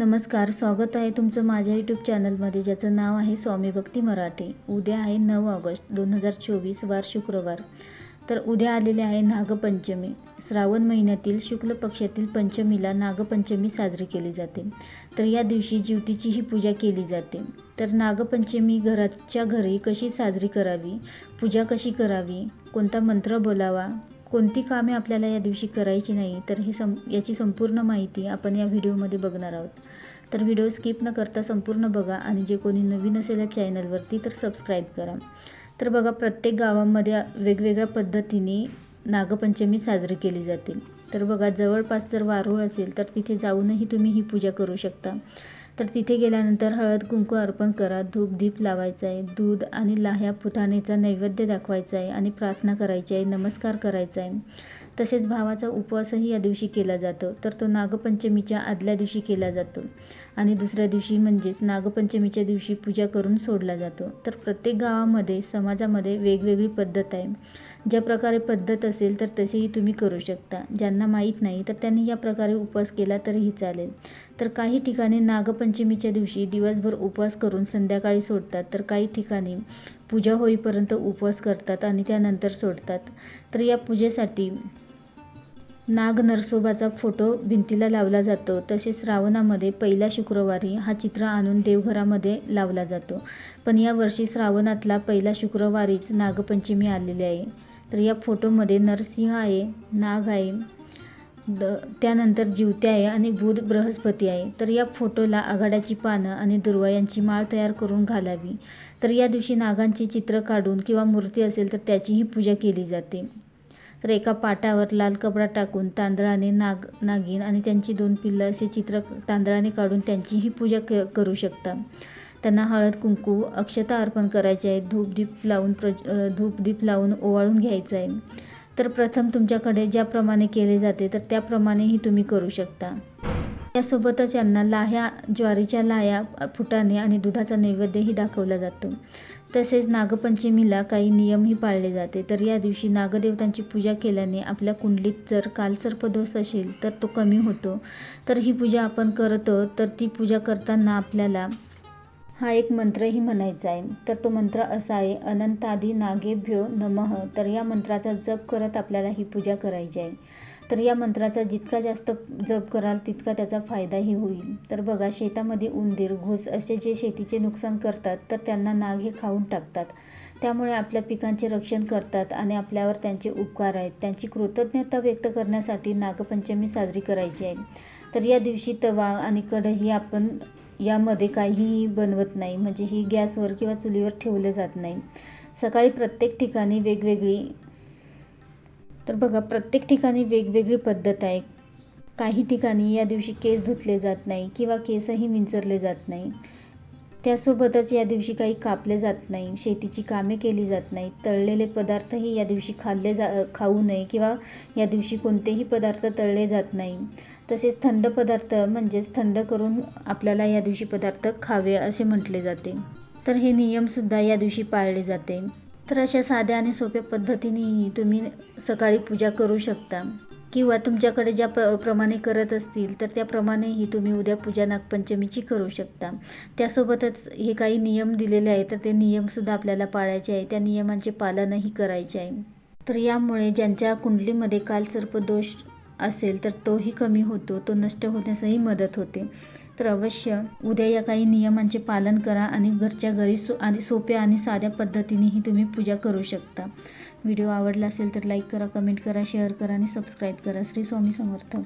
नमस्कार स्वागत आहे तुमचं माझ्या यूट्यूब चॅनलमध्ये ज्याचं नाव आहे स्वामी भक्ती मराठी. उद्या आहे नऊ ऑगस्ट दोन हजार चोवीस वार शुक्रवार. तर उद्या आलेले आहे नागपंचमी. श्रावण महिन्यातील शुक्ल पक्षातील पंचमीला नागपंचमी साजरी केली जाते. तर या दिवशी ज्योतीचीही पूजा केली जाते. तर नागपंचमी घराच्या घरी कशी साजरी करावी? पूजा कशी करावी? कोणता मंत्र बोलावा? कोणती कामे आपल्याला या दिवशी करायची नाही तर हे सं याची संपूर्ण माहिती आपण या व्हिडिओमध्ये बघणार आहोत. तर व्हिडिओ स्किप न करता संपूर्ण बघा आणि जे कोणी नवीन असेल या चॅनलवरती तर सबस्क्राईब करा. तर बघा प्रत्येक गावामध्ये वेगवेगळ्या पद्धतीने नागपंचमी साजरी केली जाते. तर बघा जवळपास जर वारूळ असेल तर तिथे जाऊनही तुम्ही ही पूजा करू शकता. तर तिथे गेल्यानंतर हळद कुंकू अर्पण करा. धूप दीप लावायचा आहे. दूध आणि लाह्या फुटाण्याचा नैवेद्य दाखवायचा आहे आणि प्रार्थना करायची आहे. नमस्कार करायचा आहे. तसेच भावाचा उपवासही या दिवशी केला जातो. तर तो नागपंचमीच्या आदल्या दिवशी केला जातो. आणि दुसऱ्या दिवशी म्हणजेच नागपंचमीच्या दिवशी पूजा करून सोडला जातो. तर प्रत्येक गावामध्ये समाजामध्ये वेगवेगळी पद्धत आहे. ज्या प्रकारे पद्धत असेल तर तसेही तुम्ही करू शकता. ज्यांना माहीत नाही तर त्यांनी या प्रकारे उपवास केला तरीही चालेल. तर काही ठिकाणी नागपंचमीच्या दिवशी दिवसभर उपवास करून संध्याकाळी सोडतात. तर काही ठिकाणी पूजा होईपर्यंत उपवास करतात आणि त्यानंतर सोडतात. तर या पूजेसाठी नाग नरसोबाचा फोटो भिंतीला लावला जातो. तसेच श्रावणामध्ये पहिल्या शुक्रवारी हा चित्र आणून देवघरामध्ये लावला जातो. पण या वर्षी श्रावणातला पहिला शुक्रवारीच नागपंचमी आलेली आहे. तर या फोटोमध्ये नरसिंह आहे नाग आहे द त्यानंतर जिवत्या आहे आणि बुध बृहस्पती आहे. तर या फोटोला आघाड्याची पानं आणि दुर्वा यांची माळ तयार करून घालावी. तर या दिवशी नागांचे चित्र काढून किंवा मूर्ती असेल तर त्याचीही पूजा केली जाते. तर एका पाटावर लाल कपडा टाकून तांदळाने नाग नागिन आणि त्यांची दोन पिल्लं असे चित्र तांदळाने काढून त्यांचीही पूजा क करू शकता. त्यांना हळद कुंकू अक्षता अर्पण करायचे आहे. धूपदीप लावून प्रज धूपदीप लावून ओवाळून घ्यायचं आहे. तर प्रथम तुमच्याकडे ज्याप्रमाणे केले जाते तर त्याप्रमाणेही तुम्ही करू शकता. त्यासोबतच यांना लाह्या ज्वारीच्या लाह्या फुटाणे आणि दुधाचा नैवेद्यही दाखवला जातो. तसेच नागपंचमीला काही नियमही पाळले जाते. तर या दिवशी नागदेवतांची पूजा केल्याने आपल्या कुंडलीत जर कालसर्पदोष असेल तर तो कमी होतो. तर ही पूजा आपण करतो तर ती पूजा करताना आपल्याला हा एक मंत्रही म्हणायचा आहे. तर तो मंत्र असा आहे अनंतादी नागेभ्यो नमः. तर या मंत्राचा जप करत आपल्याला ही पूजा करायची आहे. तर या मंत्राचा जितका जास्त जप कराल तितका त्याचा फायदाही होईल. तर बघा शेतामध्ये उंदीर घुस असे जे शेतीचे नुकसान करतात तर त्यांना नाग हे खाऊन टाकतात. त्यामुळे आपल्या पिकांचे रक्षण करतात आणि आपल्यावर त्यांचे उपकार आहेत. त्यांची कृतज्ञता व्यक्त करण्यासाठी नागपंचमी साजरी करायची आहे. तर या दिवशी तवा आणि कढई आपण यामध्ये काहीही बनवत नाही. म्हणजे ही गॅसवर किंवा चुलीवर ठेवलं जात नाही. सकाळी प्रत्येक ठिकाणी वेगवेगळी तर बघा प्रत्येक ठिकाणी वेगवेगळी पद्धत आहे. काही ठिकाणी या दिवशी केस धुतले जात नाही किंवा केसही विंचरले जात नाही. त्यासोबतच या दिवशी काही कापले जात नाही शेतीची कामे केली जात नाही तळलेले पदार्थही या दिवशी खाल्ले जा खाऊ नये किंवा या दिवशी कोणतेही पदार्थ तळले जात नाही. तसेच थंड पदार्थ म्हणजेच थंड करून आपल्याला या दिवशी पदार्थ खावे असे म्हटले जाते. तर हे नियमसुद्धा या दिवशी पाळले जाते. तर अशा साध्या आणि सोप्या पद्धतीनेही तुम्ही सकाळी पूजा करू शकता. किंवा तुमच्याकडे ज्या प प्रमाणे करत असतील तर त्याप्रमाणेही तुम्ही उद्या पूजा नागपंचमीची करू शकता. त्यासोबतच हे काही नियम दिलेले आहेत तर ते नियमसुद्धा आपल्याला पाळायचे आहे त्या नियमांचे पालनही करायचे आहे. तर यामुळे ज्यांच्या कुंडलीमध्ये काल सर्पदोष असेल तर तोही कमी होतो. तो नष्ट होण्यासही मदत होते. तर अवश्य उद्या या काही नियमांचे पालन करा आणि घरच्या घरी सो आणि सोप्या आणि साध्या पद्धतीनेही तुम्ही पूजा करू शकता. व्हिडिओ आवडला असेल तर लाईक करा कमेंट करा शेअर करा आणि सबस्क्राईब करा. श्री स्वामी समर्थ.